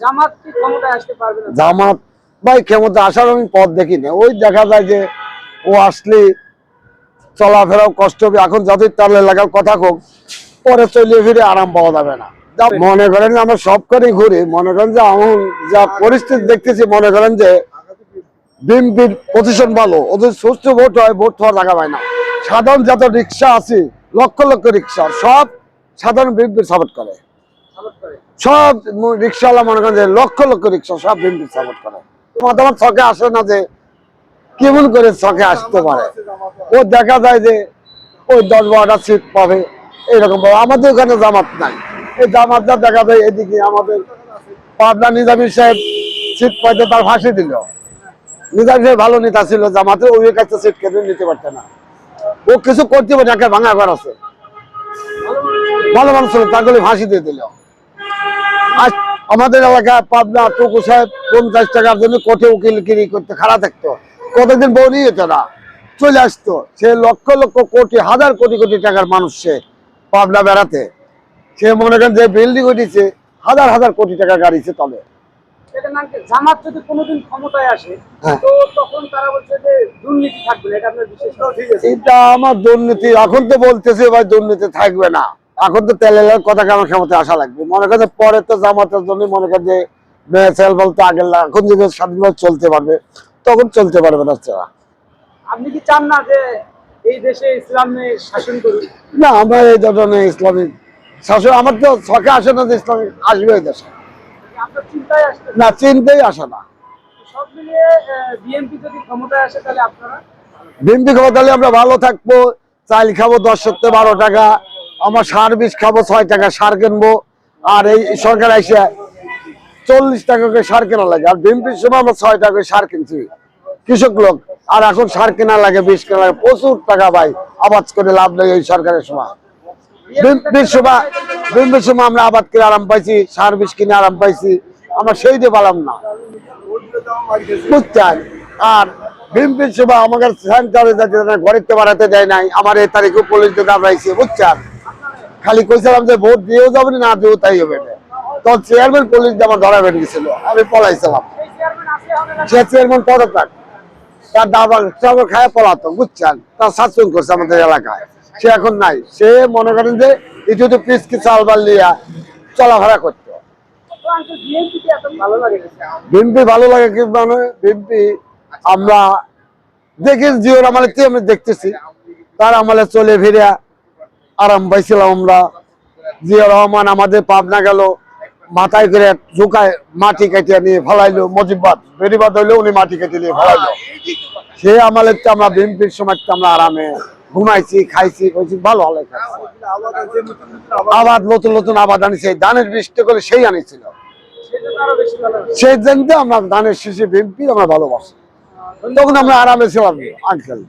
জামাত কি ক্ষমতায় আসতে পারবে না? জামাত ভাই ক্ষমতা আসার আমি পথ দেখি না ওই দেখা যায় যে ও আসলে চলাফেরাও কষ্ট হবে এখন যতই তার এলাকার কথা হোক পরে চলে ফিরে আরাম পাওয়া যাবে না। মনে করেন আমরা সব করে ঘুরি মনে করেন যে এমন যা পরিস্থিতি দেখতেছি মনে করেন যে বিএনপির পজিশন ভালো ওদের সুস্থ ভোট হয় ভোট হওয়ার জায়গা পায় না। সাধারণ যত রিক্সা আছে লক্ষ লক্ষ রিক্সা সব সাধারণ বিএনপির সাপোর্ট করে। সব রিক্সাওয়ালা মনে করেন যে লক্ষ লক্ষ রিক্সা সব বিএনপি সাপোর্ট করে। ছকে আসে না যে কেমন করে ছকে আসতে পারে। ও দেখা যায় যে ওই দশ বারোটা সিট পাবে আমাদের ওখানে জামাত নাই। এই জামাতটা দেখা যায় এদিকে আমাদের পাবনা নিজামী সাহেব সিট পাইতে তার ফাঁসি দিল। নিজামী সাহেব ভালো নেতা ছিল জামাতের ওই কাছে সিট কেটে নিতে পারতে না। ও কিছু করতে পারে একটা ভাঙা ঘর আছে। ভালো মানুষ ছিল তাগুলি ফাঁসি দিয়ে দিল। আজ আমাদের এলাকায় পাবনা টুকু সাহেব পঞ্চাশ টাকার জন্য কোঠে উকিলগিরি করতে খাড়া থাকতো। কতদিন বউনি যেত না? চলে আসতো। সে লক্ষ লক্ষ কোটি হাজার কোটি কোটি টাকার মানুষ সে পাবনা বেড়াতে। সে মনে করেন যে বিল্ডিং উঠেছে হাজার হাজার কোটি টাকা গাড়িছে তবে এটা নাম কি? জামাত যদি কোনোদিন ক্ষমতায় আসে হ্যাঁ। তো তখন তারা বলছে যে দুর্নীতি থাকবে না এটা আপনার বিশেষ এটা আমার দুর্নীতি। এখন তো বলতেছে ভাই দুর্নীতি থাকবে না। এখন তো তেলের কথা কেমন ক্ষমতা আসা লাগবে? মনে করেন যে পরে তো জামাতের জন্য মনে করেন যে মেয়েছেল বলতে আগে এখন যদি স্বাধীনভাবে চলতে পারবে তখন চলতে পারবে না তারা আপনি কি চান না যে এই দেশে ইসলামের শাসন করুন না আমরা এই ধরনের ইসলামিক শাসন আমার তো শখে আসে না যে ইসলামিক আসবে এই দেশে। আপনার চিন্তায় আসতে না চিনতেই আসে না। বিএনপি ক্ষমতা আমরা ভালো থাকব চাল খাব দশ সত্তর বারো টাকা। আমার সার বীজ খাব, ছয় টাকা সার কিনবো। আর এই সরকার এসে চল্লিশ টাকা করে সার কেনা লাগে। আর বিএনপির সময় আমরা ছয় টাকা করে সার কিনছি। কৃষক লোক, আর এখন সার কেনা লাগে বিষ কেনা লাগে। প্রচুর টাকা ভাই, আবাদ করে লাভ নেই এই সরকারের সময়। বিএনপির সময় বিএনপির সময় আমরা আবাদ করে আরাম পাইছি, সার বিষ কিনে আরাম পাইছি। আমরা সেই দিয়ে পালাম না। বুঝছেন? আর বিএনপির সময় আমাকে সেন্টারে যাতে ঘরেতে বাড়াতে দেয় নাই, আমার এই তারিখে পুলিশ দিয়ে দাবড়াইছে বুঝছেন? খালি কইছিলাম যে ভোট দিয়েও যাবে না দিয়েও তাই হবে তখন চেয়ারম্যান পুলিশ আমার ধরা বেরিয়ে গেছিল, আমি পলাইছিলাম। সে চেয়ারম্যান পদত্যাগ তার দাবার চাবল খায় পলাতো বুঝছেন? তার শাসন করছে আমাদের এলাকায়। সে এখন নাই। সে মনে করেন যে একটু একটু পিস কি চালবার লিয়া চলাফেরা করতো। তো বিএনপি ভালো লাগে কি মানে? বিএনপি, আমরা দেখি জিওর আমলে কি আমরা দেখতেছি। তার আমলে চলে ফিরে আরাম পাইছিলাম আমরা। জিয়া রহমান আমাদের পাবনা গেল, মাথায় করে ঝুঁকায় মাটি কাটিয়ে নিয়ে ফেলাইলো মজিবাদ বেরিবাদ হইল, উনি মাটি কেটে নিয়ে ফেলাইলো। সে আমলে তো আমরা বিএনপির সময় আমরা আরামে ঘুমাইছি, খাইছি খাইছি ভালো ভালো খাইছি। আবার নতুন নতুন আবাদ আনিছে, ধানের বৃষ্টি করে সেই আনিছিল। সেই জন্য আমরা ধানের শিশি বিএনপি আমরা ভালোবাসি। তখন আমরা আরামে ছিলাম, আঙ্কেল।